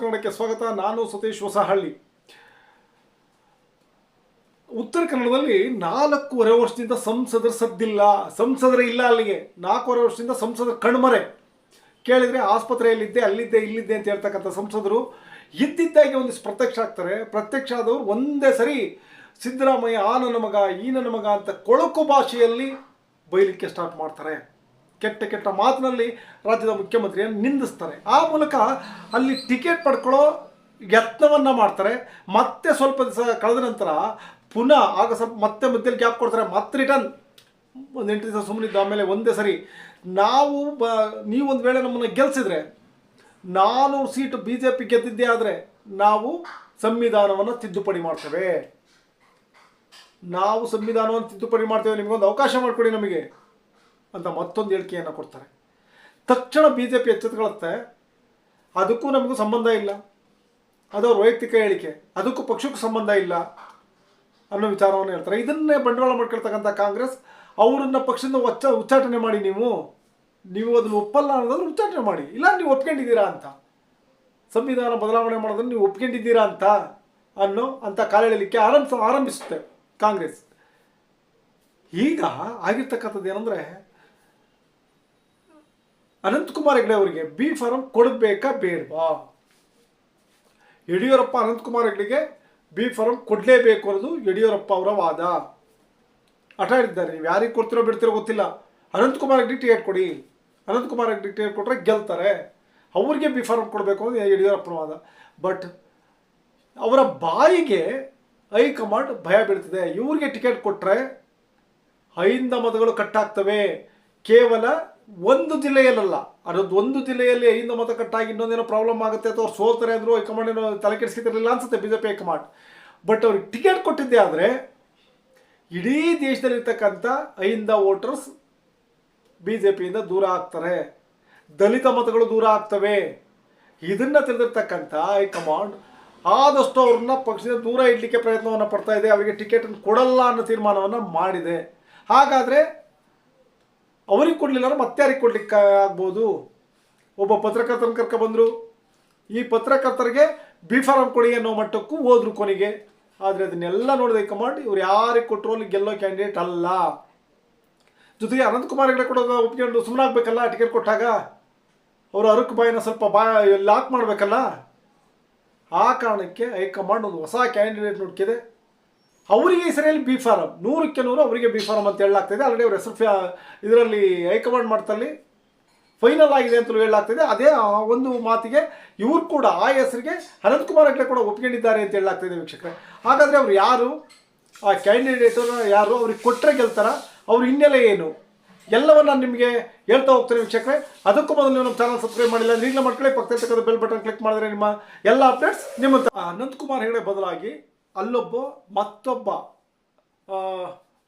ಕನ್ನಡಕ್ಕೆ ಸ್ವಾಗತ. ನಾನು ಸತೀಶ್ ಹೊಸಹಳ್ಳಿ. ಉತ್ತರ ಕನ್ನಡದಲ್ಲಿ ನಾಲ್ಕೂವರೆ ವರ್ಷದಿಂದ ಸಂಸದರು ಸದ್ದಿಲ್ಲ. ಸಂಸದರೇ ಇಲ್ಲ ಅಲ್ಲಿಗೆ. ನಾಲ್ಕೂವರೆ ವರ್ಷದಿಂದ ಸಂಸದರ ಕಣ್ಮರೆ. ಕೇಳಿದರೆ ಆಸ್ಪತ್ರೆಯಲ್ಲಿದ್ದೆ, ಅಲ್ಲಿದ್ದೆ, ಇಲ್ಲಿದ್ದೆ ಅಂತ ಹೇಳ್ತಕ್ಕಂಥ ಸಂಸದರು ಇದ್ದಿದ್ದಾಗೆ ಒಂದಿಷ್ಟು ಪ್ರತ್ಯಕ್ಷ ಆಗ್ತಾರೆ. ಪ್ರತ್ಯಕ್ಷ ಆದವರು ಒಂದೇ ಸರಿ ಸಿದ್ದರಾಮಯ್ಯ, ಆ ನನ್ನ ಮಗ, ಈ ನನ್ನ ಮಗ ಅಂತ ಕೊಳಕು ಭಾಷೆಯಲ್ಲಿ ಬೈಲಿಕ್ಕೆ ಸ್ಟಾರ್ಟ್ ಮಾಡ್ತಾರೆ. ಕೆಟ್ಟ ಕೆಟ್ಟ ಮಾತಿನಲ್ಲಿ ರಾಜ್ಯದ ಮುಖ್ಯಮಂತ್ರಿಯನ್ನು ನಿಂದಿಸ್ತಾರೆ. ಆ ಮೂಲಕ ಅಲ್ಲಿ ಟಿಕೆಟ್ ಪಡ್ಕೊಳ್ಳೋ ಯತ್ನವನ್ನು ಮಾಡ್ತಾರೆ. ಮತ್ತೆ ಸ್ವಲ್ಪ ದಿವಸ ಕಳೆದ ನಂತರ ಪುನಃ ಆಗ ಸ್ವಲ್ಪ ಮತ್ತೆ ಮಧ್ಯದಲ್ಲಿ ಗ್ಯಾಪ್ ಕೊಡ್ತಾರೆ. ಮತ್ತೆ ರಿಟರ್ನ್. ಒಂದು ಎಂಟು ದಿವಸ ಸುಮ್ಮನಿದ್ದು ಆಮೇಲೆ ಒಂದೇ ಸರಿ. ನಾವು ಬ ನೀವೊಂದು ವೇಳೆ ನಮ್ಮನ್ನು ಗೆಲ್ಲಿಸಿದ್ರೆ ನಾನೂರು ಸೀಟು ಬಿ ಜೆ ಪಿ ಗೆದ್ದಿದ್ದೇ ಆದರೆ ನಾವು ಸಂವಿಧಾನವನ್ನು ತಿದ್ದುಪಡಿ ಮಾಡ್ತೇವೆ. ನಾವು ಸಂವಿಧಾನವನ್ನು ತಿದ್ದುಪಡಿ ಮಾಡ್ತೇವೆ. ನಿಮಗೊಂದು ಅವಕಾಶ ಮಾಡಿಕೊಡಿ ನಮಗೆ. ಅಂತ ಮತ್ತೊಂದು ಹೇಳಿಕೆಯನ್ನು ಕೊಡ್ತಾರೆ. ತಕ್ಷಣ ಬಿ ಜೆ ಪಿ ಎಚ್ಚೆತ್ಕೊಳ್ಳುತ್ತೆ ಅದಕ್ಕೂ ನಮಗೂ ಸಂಬಂಧ ಇಲ್ಲ. ಅದು ಅವ್ರ ವೈಯಕ್ತಿಕ ಹೇಳಿಕೆ. ಅದಕ್ಕೂ ಪಕ್ಷಕ್ಕೂ ಸಂಬಂಧ ಇಲ್ಲ ಅನ್ನೋ ವಿಚಾರವನ್ನು ಹೇಳ್ತಾರೆ. ಇದನ್ನೇ ಬಂಡವಾಳ ಮಾಡ್ಕೊಳ್ತಕ್ಕಂಥ ಕಾಂಗ್ರೆಸ್, ಅವರನ್ನ ಪಕ್ಷದಿಂದ ಒಚ್ಚ, ಉಚ್ಚಾಟನೆ ಮಾಡಿ ನೀವು. ನೀವು ಅದನ್ನು ಒಪ್ಪಲ್ಲ ಅನ್ನೋದನ್ನು ಉಚ್ಚಾಟನೆ ಮಾಡಿ. ಇಲ್ಲ, ನೀವು ಒಪ್ಕೊಂಡಿದ್ದೀರಾ ಅಂತ. ಸಂವಿಧಾನ ಬದಲಾವಣೆ ಮಾಡೋದನ್ನು ನೀವು ಒಪ್ಕೊಂಡಿದ್ದೀರಾ ಅಂತ ಅನ್ನೋ ಅಂತ ಕಾಲೆಳಲಿಕ್ಕೆ ಆರಂಭ, ಆರಂಭಿಸುತ್ತೆ ಕಾಂಗ್ರೆಸ್. ಈಗ ಆಗಿರ್ತಕ್ಕಂಥದ್ದು ಏನಂದರೆ ಅನಂತಕುಮಾರ್ ಹೆಗಡೆ ಅವರಿಗೆ ಬಿ ಫಾರಂ ಕೊಡಬೇಕಾ ಬೇಡವಾ? ಯಡಿಯೂರಪ್ಪ ಅನಂತಕುಮಾರ್ ಹೆಗಡೆಗೆ ಬಿ ಫಾರಂ ಕೊಡಲೇಬೇಕು ಅನ್ನೋದು ಯಡಿಯೂರಪ್ಪ ಅವರ ವಾದ. ಆಟ ಆಡಿದ್ದಾರೆ ನೀವು ಯಾರಿಗೆ ಕೊಡ್ತಿರೋ ಬಿಡ್ತಿರೋ ಗೊತ್ತಿಲ್ಲ. ಅನಂತಕುಮಾರ್ ಹೆಗಡೆ ಟಿಕೆಟ್ ಕೊಡಿ. ಅನಂತಕುಮಾರ್ ಹೆಗಡೆ ಟಿಕೆಟ್ ಕೊಟ್ಟರೆ ಗೆಲ್ತಾರೆ. ಅವ್ರಿಗೆ ಬಿ ಫಾರಂ ಕೊಡಬೇಕು ಅನ್ನೋದು ಯಡಿಯೂರಪ್ಪನ ವಾದ. ಬಟ್ ಅವರ ಬಾಯಿಗೆ ಹೈಕಮಾಂಡ್ ಭಯ ಬೀಳ್ತಿದೆ. ಇವ್ರಿಗೆ ಟಿಕೆಟ್ ಕೊಟ್ಟರೆ ಐಂದ ಮತಗಳು ಕಟ್ಟಾಗ್ತವೆ ಕೇವಲ ಒಂದು ಜಿಲ್ಲೆಯಲ್ಲ ಅದೊಂದು ಒಂದು ಜಿಲ್ಲೆಯಲ್ಲಿ ಐದು ಮತ ಕಟ್ಟಾಗಿ ಇನ್ನೊಂದೇನೋ ಪ್ರಾಬ್ಲಮ್ ಆಗುತ್ತೆ ಅಥವಾ ಅವ್ರು ಸೋಲ್ತಾರೆ ಅಂದರು ಹೈಕಮಾಂಡ್ ಏನೋ ತಲೆ ಕೆಡಿಸ್ಕಿತಿರಲಿಲ್ಲ ಅನ್ಸುತ್ತೆ B J P high command. But ಅವ್ರಿಗೆ ಟಿಕೆಟ್ ಕೊಟ್ಟಿದ್ದೆ ಆದರೆ ಇಡೀ ದೇಶದಲ್ಲಿರ್ತಕ್ಕಂಥ ಐಂದ ವೋಟರ್ಸ್ ಬಿ ಜೆ ಪಿಯಿಂದ ದೂರ ಆಗ್ತಾರೆ. ದಲಿತ ಮತಗಳು ದೂರ ಆಗ್ತವೆ. ಇದನ್ನ ತಿಳಿದಿರ್ತಕ್ಕಂಥ ಹೈಕಮಾಂಡ್ ಆದಷ್ಟು ಅವ್ರನ್ನ ಪಕ್ಷದಿಂದ ದೂರ ಇಡಲಿಕ್ಕೆ ಪ್ರಯತ್ನವನ್ನು ಪಡ್ತಾ ಇದೆ, ಅವರಿಗೆ ಟಿಕೆಟ್ ಕೊಡಲ್ಲ ಅನ್ನೋ ತೀರ್ಮಾನವನ್ನು ಮಾಡಿದೆ. ಹಾಗಾದರೆ ಅವ್ರಿಗೆ ಕೊಡಲಿಲ್ಲ ಅಂದ್ರೆ ಮತ್ತೆ ಯಾರಿಗೆ ಕೊಡ್ಲಿಕ್ಕೆ ಆಗ್ಬೋದು? ಒಬ್ಬ ಪತ್ರಕರ್ತನ ಕರ್ಕ ಬಂದರು. ಈ ಪತ್ರಕರ್ತರಿಗೆ ಬಿ ಫಾರಂ ಕೊಡಿ ಅನ್ನೋ ಮಟ್ಟಕ್ಕೂ ಹೋದ್ರು ಕೊನೆಗೆ. ಆದರೆ ಅದನ್ನೆಲ್ಲ ನೋಡಿದ ಕಮಾಂಡ್ ಇವ್ರು ಯಾರಿಗೆ ಕೊಟ್ಟರು ಅಲ್ಲಿ ಗೆಲ್ಲೋ ಕ್ಯಾಂಡಿಡೇಟ್ ಅಲ್ಲ. ಜೊತೆಗೆ ಅನಂತಕುಮಾರ್ ಹೆಗಡೆ ಕೊಡೋದು ಒಪ್ಕೊಂಡು ಸುಮ್ಮನಾಗಬೇಕಲ್ಲ ಟಿಕೆಟ್ ಕೊಟ್ಟಾಗ? ಅವರು ಅರಕು ಬಾಯಿನ ಸ್ವಲ್ಪ ಬಾ ಲಾಕ್ ಮಾಡಬೇಕಲ್ಲ? ಆ ಕಾರಣಕ್ಕೆ ಹೈಕಮಾಂಡ್ ಒಂದು ಹೊಸ ಕ್ಯಾಂಡಿಡೇಟ್ ನೋಡ್ಕಿದೆ. ಅವರಿಗೆ ಈ ಸರಿಯಲ್ಲಿ ಬಿ ಫಾರಂ ನೂರಕ್ಕೆ ನೂರು ಅವರಿಗೆ ಬಿ ಫಾರಂ ಅಂತ ಹೇಳಲಾಗ್ತಿದೆ. ಆಲ್ರೆಡಿ ಅವ್ರ ಹೆಸರು ಇದರಲ್ಲಿ ಹೈಕಮಾಂಡ್ ಮಾಡ್ತಲ್ಲಿ ಫೈನಲ್ ಆಗಿದೆ ಅಂತಲೂ ಹೇಳಲಾಗ್ತಿದೆ. ಅದೇ ಆ ಒಂದು ಮಾತಿಗೆ ಇವರು ಕೂಡ, ಆ ಹೆಸರಿಗೆ ಅನಂತಕುಮಾರ್ ಹೆಗ್ಡೆ ಕೂಡ ಒಪ್ಕೊಂಡಿದ್ದಾರೆ ಅಂತ ಹೇಳಲಾಗ್ತಿದೆ ವೀಕ್ಷಕರೇ. ಹಾಗಾದರೆ ಅವ್ರು ಯಾರು? ಆ ಕ್ಯಾಂಡಿಡೇಟರು ಯಾರು? ಅವ್ರಿಗೆ ಕೊಟ್ಟರೆ ಗೆಲ್ತಾರ? ಅವ್ರ ಹಿನ್ನೆಲೆ ಏನು? ಎಲ್ಲವನ್ನ ನಿಮಗೆ ಹೇಳ್ತಾ ಹೋಗ್ತಾರೆ ವೀಕ್ಷಕರೇ. ಅದಕ್ಕೂ ಮೊದಲು ನೀವು ನಮ್ಮ ಚಾನಲ್ ಸಬ್ಸ್ಕ್ರೈಬ್ ಮಾಡಿಲ್ಲ ಈಗಲೇ ಮಾಡ್ಕೊಳ್ಳಿ. ಪಕ್ಕದ ಬೆಲ್ ಬಟನ್ ಕ್ಲಿಕ್ ಮಾಡಿದ್ರೆ ನಿಮ್ಮ ಎಲ್ಲ ಅಪ್ಡೇಟ್ಸ್ ನಿಮ್ಮ ಅನಂತಕುಮಾರ್ ಹೆಗಡೆ ಬದಲಾಗಿ ಅಲ್ಲೊಬ್ಬ ಮತ್ತೊಬ್ಬ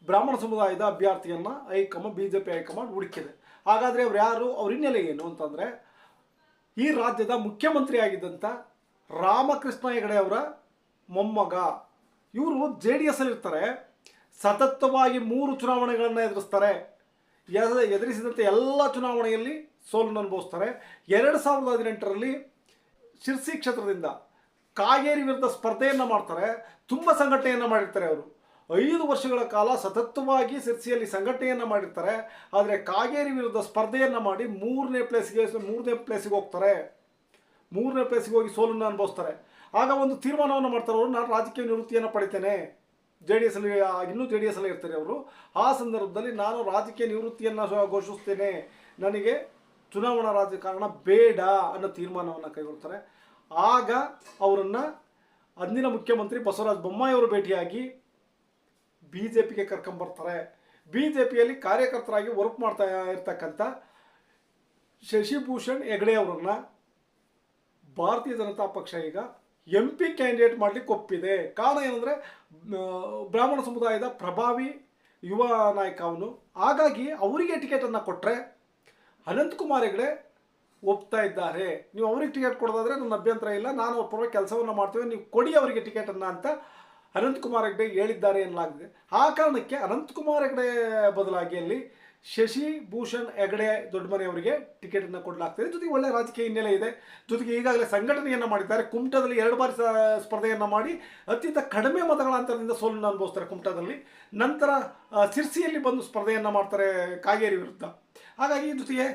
ಬ್ರಾಹ್ಮಣ ಸಮುದಾಯದ ಅಭ್ಯರ್ಥಿಯನ್ನ high command B J P high command ಹುಡುಕಿದೆ. ಹಾಗಾದರೆ ಅವ್ರು ಯಾರು? ಅವ್ರ ಹಿನ್ನೆಲೆ ಏನು ಅಂತಂದರೆ, ಈ ರಾಜ್ಯದ ಮುಖ್ಯಮಂತ್ರಿ ಆಗಿದ್ದಂಥ ರಾಮಕೃಷ್ಣ ಹೆಗಡೆ ಅವರ ಮೊಮ್ಮಗ. ಇವರು ಜೆ ಡಿ ಎಸ್ ಅಲ್ಲಿರ್ತಾರೆ ಸತತವಾಗಿ ಮೂರು ಚುನಾವಣೆಗಳನ್ನು ಎದುರಿಸ್ತಾರೆ. ಎದುರಿಸಿದಂತೆ ಎಲ್ಲ ಚುನಾವಣೆಯಲ್ಲಿ ಸೋಲನ್ನು ಅನುಭವಿಸ್ತಾರೆ. ಎರಡು ಸಾವಿರದ ಹದಿನೆಂಟರಲ್ಲಿ ಶಿರ್ಸಿ ಕ್ಷೇತ್ರದಿಂದ ಕಾಗೇರಿ ವಿರುದ್ಧ ಸ್ಪರ್ಧೆಯನ್ನು ಮಾಡ್ತಾರೆ ತುಂಬ ಸಂಘಟನೆಯನ್ನು ಮಾಡಿರ್ತಾರೆ ಅವರು. ಐದು ವರ್ಷಗಳ ಕಾಲ ಸತತವಾಗಿ ಸಿರ್ಸಿಯಲ್ಲಿ ಸಂಘಟನೆಯನ್ನು ಮಾಡಿರ್ತಾರೆ ಆದರೆ ಕಾಗೇರಿ ವಿರುದ್ಧ ಸ್ಪರ್ಧೆಯನ್ನು ಮಾಡಿ ಮೂರನೇ ಪ್ಲೇಸ್ಗೆ ಮೂರನೇ ಪ್ಲೇಸಿಗೆ ಹೋಗ್ತಾರೆ. ಮೂರನೇ ಪ್ಲೇಸಿಗೆ ಹೋಗಿ ಸೋಲನ್ನು ಅನುಭವಿಸ್ತಾರೆ. ಆಗ ಒಂದು ತೀರ್ಮಾನವನ್ನು ಮಾಡ್ತಾರೆ ಅವರು ನಾನು ರಾಜಕೀಯ ನಿವೃತ್ತಿಯನ್ನು ಪಡಿತೇನೆ. ಜೆ ಡಿ ಎಸ್ ಅಲ್ಲಿ ಆ, ಇನ್ನೂ ಜೆ ಡಿ ಎಸ್ ಅಲ್ಲಿ ಇರ್ತಾರೆ ಅವರು. ಆ ಸಂದರ್ಭದಲ್ಲಿ ನಾನು ರಾಜಕೀಯ ನಿವೃತ್ತಿಯನ್ನು ಘೋಷಿಸ್ತೇನೆ ನನಗೆ ಚುನಾವಣಾ ರಾಜಕಾರಣ ಬೇಡ ಅನ್ನೋ ತೀರ್ಮಾನವನ್ನು ಕೈಗೊಳ್ತಾರೆ. ಆಗ ಅವರನ್ನು ಅಂದಿನ ಮುಖ್ಯಮಂತ್ರಿ ಬಸವರಾಜ ಬೊಮ್ಮಾಯಿ ಅವರು ಭೇಟಿಯಾಗಿ ಬಿ ಜೆ ಪಿಗೆ ಕರ್ಕೊಂಬರ್ತಾರೆ ಬಿ ಜೆ ಪಿಯಲ್ಲಿ ಕಾರ್ಯಕರ್ತರಾಗಿ ವರ್ಕ್ ಮಾಡ್ತಾ ಇರ್ತಕ್ಕಂಥ ಶಶಿಭೂಷಣ್ ಹೆಗಡೆ ಅವರನ್ನ ಭಾರತೀಯ ಜನತಾ ಪಕ್ಷ ಈಗ ಎಂ ಪಿ ಕ್ಯಾಂಡಿಡೇಟ್ ಮಾಡಲಿಕ್ಕೆ ಒಪ್ಪಿದೆ. ಕಾರಣ ಏನಂದರೆ ಬ್ರಾಹ್ಮಣ ಸಮುದಾಯದ ಪ್ರಭಾವಿ ಯುವ ನಾಯಕ ಅವನು. ಹಾಗಾಗಿ ಅವರಿಗೆ ಟಿಕೆಟನ್ನು ಕೊಟ್ಟರೆ ಅನಂತಕುಮಾರ್ ಹೆಗಡೆ ಒಪ್ತಾ ಇದ್ದಾರೆ. ನೀವು ಅವ್ರಿಗೆ ಟಿಕೆಟ್ ಕೊಡೋದಾದ್ರೆ ನನ್ನ ಅಭ್ಯಂತರ ಇಲ್ಲ. ನಾನು ಅವ್ರ ಪರವಾಗಿ ಕೆಲಸವನ್ನು ಮಾಡ್ತೇವೆ. ನೀವು ಕೊಡಿ ಅವರಿಗೆ ಟಿಕೆಟನ್ನು ಅಂತ ಅನಂತಕುಮಾರ್ ಹೆಗ್ಡೆ ಹೇಳಿದ್ದಾರೆ ಎನ್ನಲಾಗಿದೆ. ಆ ಕಾರಣಕ್ಕೆ ಅನಂತಕುಮಾರ್ ಹೆಗ್ಡೆ ಬದಲಾಗಿ ಅಲ್ಲಿ ಶಶಿ ಭೂಷಣ್ ಹೆಗಡೆ ದೊಡ್ಡಮನೆಯವರಿಗೆ ಟಿಕೆಟನ್ನು ಕೊಡಲಾಗ್ತದೆ. ಜೊತೆಗೆ ಒಳ್ಳೆಯ ರಾಜಕೀಯ ಹಿನ್ನೆಲೆ ಇದೆ. ಜೊತೆಗೆ ಈಗಾಗಲೇ ಸಂಘಟನೆಯನ್ನು ಮಾಡಿದ್ದಾರೆ. ಕುಮಟದಲ್ಲಿ ಎರಡು ಬಾರಿ ಸ್ಪರ್ಧೆಯನ್ನು ಮಾಡಿ ಅತ್ಯಂತ ಕಡಿಮೆ ಮತಗಳ ಅಂತರದಿಂದ ಸೋಲನ್ನು ಅನುಭವಿಸ್ತಾರೆ ಕುಮಟದಲ್ಲಿ. ನಂತರ ಸಿರ್ಸಿಯಲ್ಲಿ ಬಂದು ಸ್ಪರ್ಧೆಯನ್ನು ಮಾಡ್ತಾರೆ ಕಾಗೇರಿ ವಿರುದ್ಧ. ಹಾಗಾಗಿ ಜೊತೆಗೆ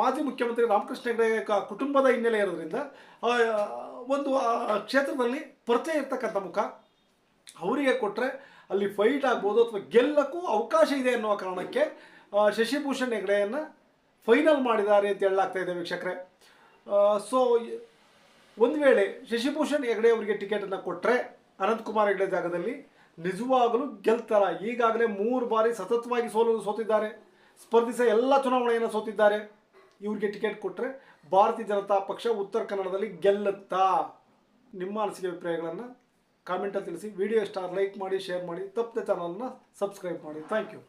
ಮಾಜಿ ಮುಖ್ಯಮಂತ್ರಿ ರಾಮಕೃಷ್ಣ ಹೆಗಡೆ ಕುಟುಂಬದ ಹಿನ್ನೆಲೆ ಇರೋದ್ರಿಂದ ಒಂದು ಕ್ಷೇತ್ರದಲ್ಲಿ ಪರಿಚಯ ಇರ್ತಕ್ಕಂಥ ಮುಖ ಅವರಿಗೆ ಕೊಟ್ಟರೆ ಅಲ್ಲಿ ಫೈಟ್ ಆಗ್ಬೋದು ಅಥವಾ ಗೆಲ್ಲಕ್ಕೂ ಅವಕಾಶ ಇದೆ ಅನ್ನೋ ಕಾರಣಕ್ಕೆ ಶಶಿಭೂಷಣ್ ಹೆಗಡೆಯನ್ನು ಫೈನಲ್ ಮಾಡಿದ್ದಾರೆ ಅಂತ ಹೇಳಲಾಗ್ತಾ ಇದೆ ವೀಕ್ಷಕರೇ. ಸೊ ಒಂದು ವೇಳೆ ಶಶಿಭೂಷಣ್ ಹೆಗಡೆ ಅವರಿಗೆ ಟಿಕೆಟನ್ನು ಕೊಟ್ಟರೆ ಅನಂತಕುಮಾರ್ ಹೆಗಡೆ ಜಾಗದಲ್ಲಿ ನಿಜವಾಗಲೂ ಗೆಲ್ತಾರ. ಈಗಾಗಲೇ ಮೂರು ಬಾರಿ ಸತತವಾಗಿ ಸೋಲು ಸೋತಿದ್ದಾರೆ. ಸ್ಪರ್ಧಿಸ ಎಲ್ಲ ಚುನಾವಣೆಯನ್ನು ಸೋತಿದ್ದಾರೆ. ಇವ್ರಿಗೆ ಟಿಕೆಟ್ ಕೊಟ್ಟರೆ ಭಾರತೀಯ ಜನತಾ ಪಕ್ಷ ಉತ್ತರ ಕನ್ನಡದಲ್ಲಿ ಗೆಲ್ಲುತ್ತಾ? ನಿಮ್ಮ ಅನಿಸಿಕೆ ಅಭಿಪ್ರಾಯಗಳನ್ನು ಕಾಮೆಂಟಲ್ಲಿ ತಿಳಿಸಿ. ವಿಡಿಯೋ ಇಷ್ಟ ಲೈಕ್ ಮಾಡಿ ಶೇರ್ ಮಾಡಿ. ತಪ್ಪದೆ ಚಾನಲ್ನ ಸಬ್ಸ್ಕ್ರೈಬ್ ಮಾಡಿ. Thank you